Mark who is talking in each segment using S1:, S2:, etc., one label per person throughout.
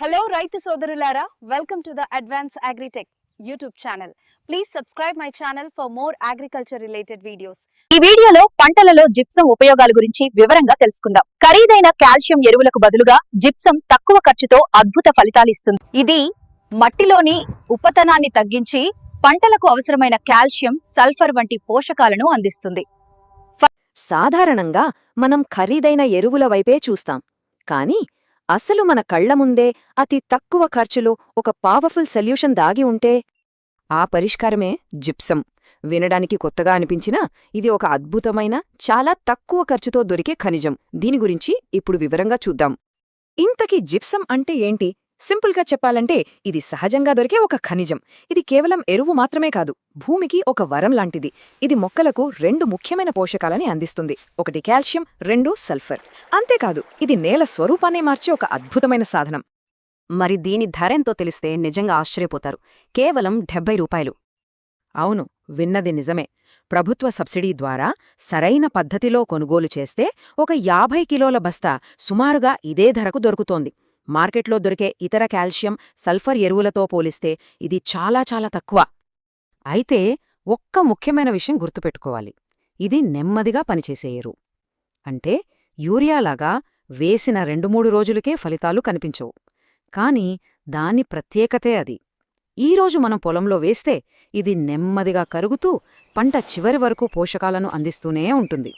S1: Hello రైతు సోదరులారా welcome to the advance agritech YouTube channel please subscribe my channel for more agriculture related videos
S2: ఈ వీడియోలో పంటలలో gypsum ఉపయోగాల గురించి వివరంగా తెలుసుకుందాం. ఖరీదైన కాల్షియం ఎరువులకు బదులుగా జిప్సం తక్కువ ఖర్చుతో అద్భుత ఫలితాలు ఇస్తుంది. ఇది మట్టిలోని ఉపతనాన్ని తగ్గించి పంటలకు అవసరమైన కాల్షియం సల్ఫర్ వంటి పోషకాలను అందిస్తుంది.
S3: సాధారణంగా మనం ఖరీదైన ఎరువుల వైపే చూస్తాం. కానీ అసలు మన కళ్ళ ముందే అతి తక్కువ ఖర్చులో ఒక పవర్ఫుల్ సొల్యూషన్ దాగి ఉంటే? ఆ పరిష్కారమే జిప్సం. వినడానికి కొత్తగా అనిపించినా ఇది ఒక అద్భుతమైన చాలా తక్కువ ఖర్చుతో దొరికే ఖనిజం. దీని గురించి ఇప్పుడు వివరంగా చూద్దాం. ఇంతకీ జిప్సం అంటే ఏంటి? సింపుల్గా చెప్పాలంటే ఇది సహజంగా దొరికే ఒక ఖనిజం. ఇది కేవలం ఎరువు మాత్రమే కాదు భూమికి ఒక వరం లాంటిది. ఇది మొక్కలకు రెండు ముఖ్యమైన పోషకాలని అందిస్తుంది. ఒకటి కాల్షియం రెండు సల్ఫర్. అంతేకాదు ఇది నేల స్వరూపాన్ని మార్చే ఒక అద్భుతమైన సాధనం. మరి దీని ధరెంతో తెలిస్తే నిజంగా ఆశ్చర్యపోతారు. కేవలం డెబ్బై రూపాయలు. అవును విన్నది నిజమే. ప్రభుత్వ సబ్సిడీ ద్వారా సరైన పద్ధతిలో కొనుగోలు చేస్తే ఒక యాభై కిలోల బస్తా సుమారుగా ఇదే ధరకు దొరుకుతోంది. మార్కెట్లో దొరికే ఇతర కాల్షియం సల్ఫర్ ఎరువులతో పోలిస్తే ఇది చాలా చాలా తక్కువ. అయితే ఒక్క ముఖ్యమైన విషయం గుర్తుపెట్టుకోవాలి. ఇది నెమ్మదిగా పనిచేసే ఎరువు. అంటే యూరియాలాగా వేసిన రెండు మూడు రోజులకే ఫలితాలు కనిపించవు. కాని దాని ప్రత్యేకతే అది. ఈరోజు మనం పొలంలో వేస్తే ఇది నెమ్మదిగా కరుగుతూ పంట చివరి వరకు పోషకాలను అందిస్తూనే ఉంటుంది.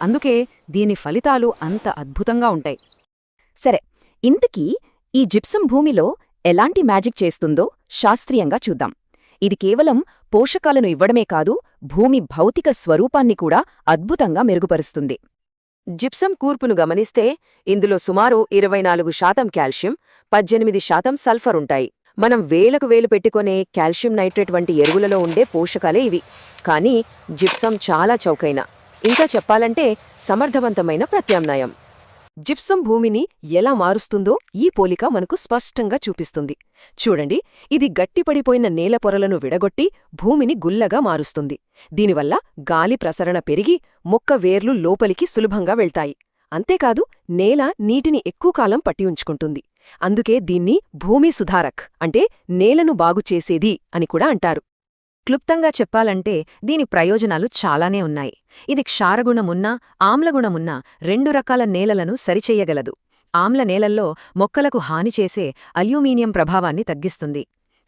S3: అందుకే దీని ఫలితాలు అంత అద్భుతంగా ఉంటాయి. సరే ఇంతకీ ఈ జిప్సం భూమిలో ఎలాంటి మ్యాజిక్ చేస్తుందో శాస్త్రీయంగా చూద్దాం. ఇది కేవలం పోషకాలను ఇవ్వడమే కాదు భూమి భౌతిక స్వరూపాన్ని కూడా అద్భుతంగా మెరుగుపరుస్తుంది. జిప్సం కూర్పును గమనిస్తే ఇందులో సుమారు ఇరవై నాలుగు శాతం కాల్షియం పద్దెనిమిది శాతం సల్ఫర్ ఉంటాయి. మనం వేలకు వేలు పెట్టుకునే కాల్షియం నైట్రేట్ వంటి ఎరువులలో ఉండే పోషకాలే ఇవి. కానీ జిప్సం చాలా చౌకైన ఇంకా చెప్పాలంటే సమర్థవంతమైన ప్రత్యామ్నాయం. జిప్సం భూమిని ఎలా మారుస్తుందో ఈ పోలిక మనకు స్పష్టంగా చూపిస్తుంది. చూడండి ఇది గట్టిపడిపోయిన నేల పొరలను విడగొట్టి భూమిని గుల్లగా మారుస్తుంది. దీనివల్ల గాలి ప్రసరణ పెరిగి మొక్క వేర్లు లోపలికి సులభంగా వెళ్తాయి. అంతేకాదు నేల నీటిని ఎక్కువ కాలం పట్టి ఉంచుకుంటుంది. అందుకే దీన్ని భూమి సుధారక్ అంటే నేలను బాగుచేసేది అని కూడా అంటారు. క్లుప్తంగా చెప్పాలంటే దీని ప్రయోజనాలు చాలానే ఉన్నాయి. ఇది క్షారగుణమున్నా ఆమ్లగుణమున్నా రెండు రకాల నేలలను సరిచెయ్యగలదు ఆమ్ల నేలల్లో మొక్కలకు హాని చేసే అల్యూమినియం ప్రభావాన్ని తగ్గిస్తుంది.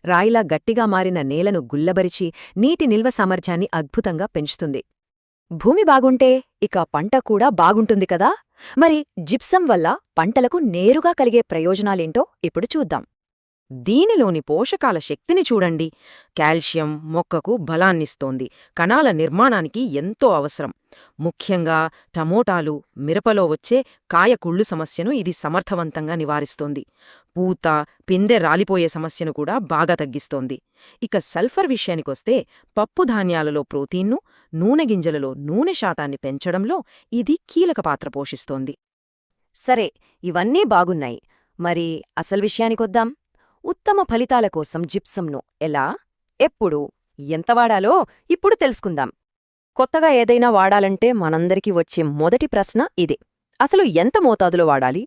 S3: రాయిలా గట్టిగా మారిన నేలను గుల్లబరిచి నీటి నిల్వ సామర్థ్యాన్ని అద్భుతంగా పెంచుతుంది. భూమి బాగుంటే ఇక పంట కూడా బాగుంటుంది కదా? మరి జిప్సం వల్ల పంటలకు నేరుగా కలిగే ప్రయోజనాలేంటో ఇప్పుడు చూద్దాం. దీనిలోని పోషకాల శక్తిని చూడండి. కాల్షియం మొక్కకు బలాన్నిస్తోంది. కణాల నిర్మాణానికి ఎంతో అవసరం. ముఖ్యంగా టమోటాలు మిరపలో వచ్చే కాయకుళ్ళు సమస్యను ఇది సమర్థవంతంగా నివారిస్తోంది. పూత పిందె రాలిపోయే సమస్యను కూడా బాగా తగ్గిస్తోంది. ఇక సల్ఫర్ విషయానికొస్తే పప్పుధాన్యాలలో ప్రోటీన్ను నూనె గింజలలో నూనె శాతాన్ని పెంచడంలో ఇది కీలక పాత్ర పోషిస్తోంది. సరే ఇవన్నీ బాగున్నాయి. మరి అసలు విషయానికొద్దాం. ఉత్తమ ఫలితాల కోసం జిప్సంను ఎలా ఎప్పుడు ఎంత వాడాలో ఇప్పుడు తెలుసుకుందాం. కొత్తగా ఏదైనా వాడాలంటే మనందరికీ వచ్చే మొదటి ప్రశ్న ఇదే. అసలు ఎంత మోతాదులో వాడాలి?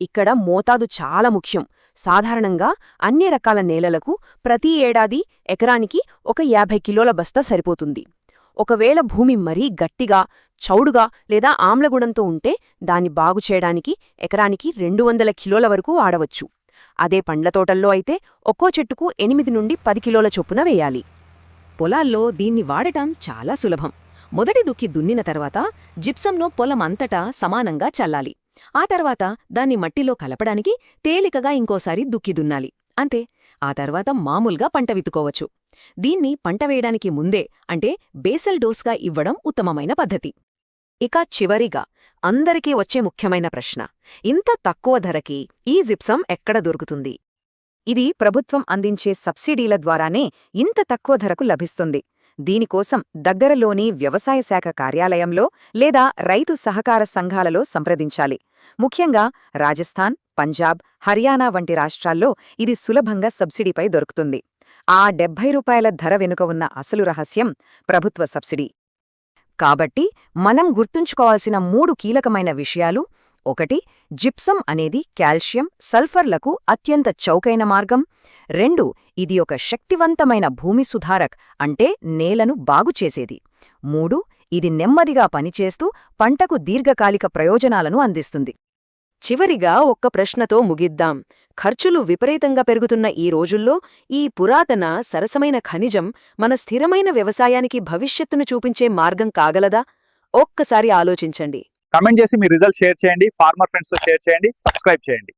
S3: ఇక్కడ మోతాదు చాలా ముఖ్యం. సాధారణంగా అన్ని రకాల నేలలకు ప్రతి ఏడాది ఎకరానికి ఒక యాభై కిలోల బస్తా సరిపోతుంది. ఒకవేళ భూమి మరీ గట్టిగా చౌడుగా లేదా ఆమ్లగుణంతో ఉంటే దాన్ని బాగుచేయడానికి ఎకరానికి రెండు వందల కిలోల వరకు వాడవచ్చు. అదే పండ్ల తోటల్లో అయితే ఒక్కో చెట్టుకు ఎనిమిది నుండి పది కిలోల చొప్పున వేయాలి. పొలాల్లో దీన్ని వాడటం చాలా సులభం. మొదటి దుక్కి దున్నిన తర్వాత జిప్సంను పొలమంతటా సమానంగా చల్లాలి. ఆ తర్వాత దాన్ని మట్టిలో కలపడానికి తేలికగా ఇంకోసారి దుక్కి దున్నాలి. అంతే. ఆ తర్వాత మామూలుగా పంట విత్తుకోవచ్చు. దీన్ని పంట వేయడానికి ముందే అంటే బేసల్ డోస్గా ఇవ్వడం ఉత్తమమైన పద్ధతి. ఇక చివరిగా అందరికీ వచ్చే ముఖ్యమైన ప్రశ్న. ఇంత తక్కువ ధరకి ఈ జిప్సం ఎక్కడ దొరుకుతుంది? ఇది ప్రభుత్వం అందించే సబ్సిడీల ద్వారానే ఇంత తక్కువ ధరకు లభిస్తుంది. దీనికోసం దగ్గరలోని వ్యవసాయ శాఖ కార్యాలయంలో లేదా రైతు సహకార సంఘాలలో సంప్రదించాలి. ముఖ్యంగా రాజస్థాన్ పంజాబ్ హర్యానా వంటి రాష్ట్రాల్లో ఇది సులభంగా సబ్సిడీపై దొరుకుతుంది. ఆ డెబ్బై రూపాయల ధర వెనుక ఉన్న అసలు రహస్యం ప్రభుత్వ సబ్సిడీ. కాబట్టి మనం గుర్తుంచుకోవాల్సిన మూడు కీలకమైన విషయాలు. ఒకటి జిప్సం అనేది కాల్షియం సల్ఫర్లకు అత్యంత చౌకైన మార్గం. రెండు ఇది ఒక శక్తివంతమైన భూమి సుధారక్ అంటే నేలను బాగుచేసేది మూడు ఇది నెమ్మదిగా పనిచేస్తూ పంటకు దీర్ఘకాలిక ప్రయోజనాలను అందిస్తుంది. చివరిగా ఒక్క ప్రశ్నతో ముగిద్దాం. ఖర్చులు విపరీతంగా పెరుగుతున్న ఈ రోజుల్లో ఈ పురాతన సరసమైన ఖనిజం మన స్థిరమైన వ్యవసాయానికి భవిష్యత్తును చూపించే మార్గం కాగలదా? ఒక్కసారి ఆలోచించండి.
S4: కమెంట్ చేసి మీ రిజల్ట్ షేర్ చేయండి ఫార్మర్ ఫ్రెండ్స్తో షేర్ చేయండి సబ్స్క్రైబ్ చేయండి.